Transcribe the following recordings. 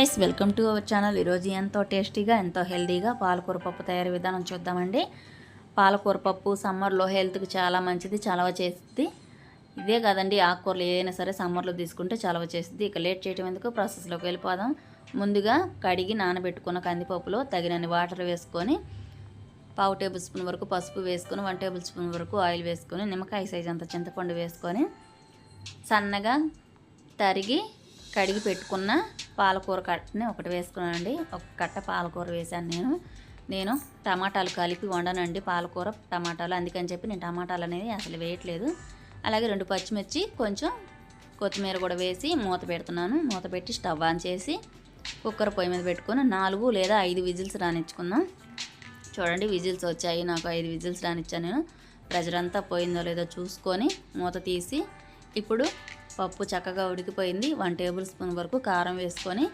Guys welcome to our channel ఈరోజు ఎంతో టేస్టీగా ఎంతో హెల్తీగా పాలకూర పప్పు తయారీ విధానం చూద్దామండి. పాలకూర పప్పు సమ్మర్లో హెల్త్కి చాలా మంచిది చలవ చేస్తుంది. ఇదే కాదండి ఆకుకూరలు ఏదైనా సరే సమ్మర్లో తీసుకుంటే చలవ చేస్తుంది. ఇక లేట్ చేయడం ఎందుకు? ప్రాసెస్లోకి వెళ్ళిపోదాం. ముందుగా కడిగి నానబెట్టుకున్న కందిపప్పులో తగినన్ని వాటర్ వేసుకొని పావు టేబుల్ స్పూన్ వరకు పసుపు వేసుకొని వన్ టేబుల్ స్పూన్ వరకు ఆయిల్ వేసుకొని నిమ్మకాయ సైజ్ అంత చింతపండు వేసుకొని సన్నగా తరిగి కడిగి పెట్టుకున్న పాలకూర కట్టని ఒకటి వేసుకున్నానండి. ఒక కట్ట పాలకూర వేసాను నేను. నేను టమాటాలు కలిపి వండనండి పాలకూర టమాటాలు. అందుకని చెప్పి నేను టమాటాలు అనేది అసలు వేయట్లేదు. అలాగే రెండు పచ్చిమిర్చి కొంచెం కొత్తిమీర కూడా వేసి మూత పెడుతున్నాను. మూత పెట్టి స్టవ్ ఆన్ చేసి కుక్కర్ పొయ్యి మీద పెట్టుకొని నాలుగు లేదా ఐదు విజిల్స్ రానిచ్చుకుందాం. చూడండి విజిల్స్ వచ్చాయి. నాకు ఐదు విజిల్స్ రానిచ్చాను నేను. ప్రెజర్ అంతా పోయిందో లేదో చూసుకొని మూత తీసి ఇప్పుడు పప్పు చక్కగా ఉడికిపోయింది. వన్ టేబుల్ స్పూన్ వరకు కారం వేసుకొని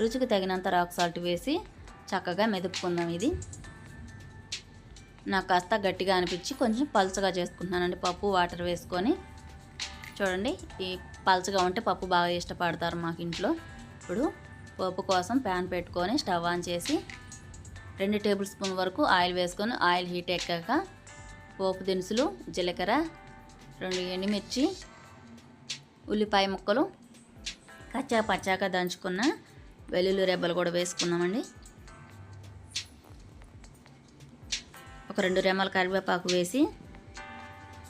రుచికి తగినంత రాక్ సాల్ట్ వేసి చక్కగా మెదుపుకుందాం ఇది. నాకు కాస్త గట్టిగా అనిపించి కొంచెం పలుచగా చేసుకుంటున్నానండి. పప్పు వాటర్ వేసుకొని. చూడండి ఈ పలుచగా ఉంటే పప్పు బాగా ఇష్టపడతారు మాకు ఇంట్లో. ఇప్పుడు పప్పు కోసం ప్యాన్ పెట్టుకొని స్టవ్ ఆన్ చేసి రెండు టేబుల్ స్పూన్ వరకు ఆయిల్ వేసుకొని ఆయిల్ హీట్ ఎక్కాక పోపు దినుసులు జీలకర్ర రెండు ఎండుమిర్చి ఉల్లిపాయ ముక్కలు కచ్చా పచ్చాక దంచుకున్న వెల్లుల్లి రెబ్బలు కూడా వేసుకున్నామండి. ఒక రెండు రెమ్మల కరివేపాకు వేసి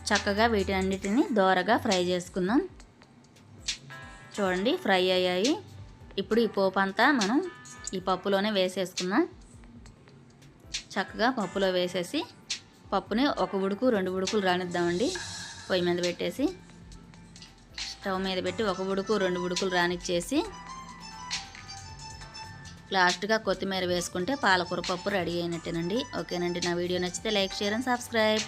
చక్కగా వీటన్నిటిని దోరగా ఫ్రై చేసుకుందాం. చూడండి ఫ్రై అయ్యాయి. ఇప్పుడు ఈ పోపు అంతా మనం ఈ పప్పులోనే వేసేసుకుందాం. చక్కగా పప్పులో వేసేసి పప్పుని ఒక ఉడుకు రెండు ఉడుకులు రానిద్దామండి. పొయ్యి మీద పెట్టేసి స్టవ్ మీద పెట్టి ఒక ఉడుకు రెండు ఉడుకులు రానిచ్చేసి లాస్ట్గా కొత్తిమీర వేసుకుంటే పాలకూర పప్పు రెడీ అయినట్టేనండి. ఓకేనండి నా వీడియో నచ్చితే లైక్ షేర్ అండ్ సబ్స్క్రైబ్.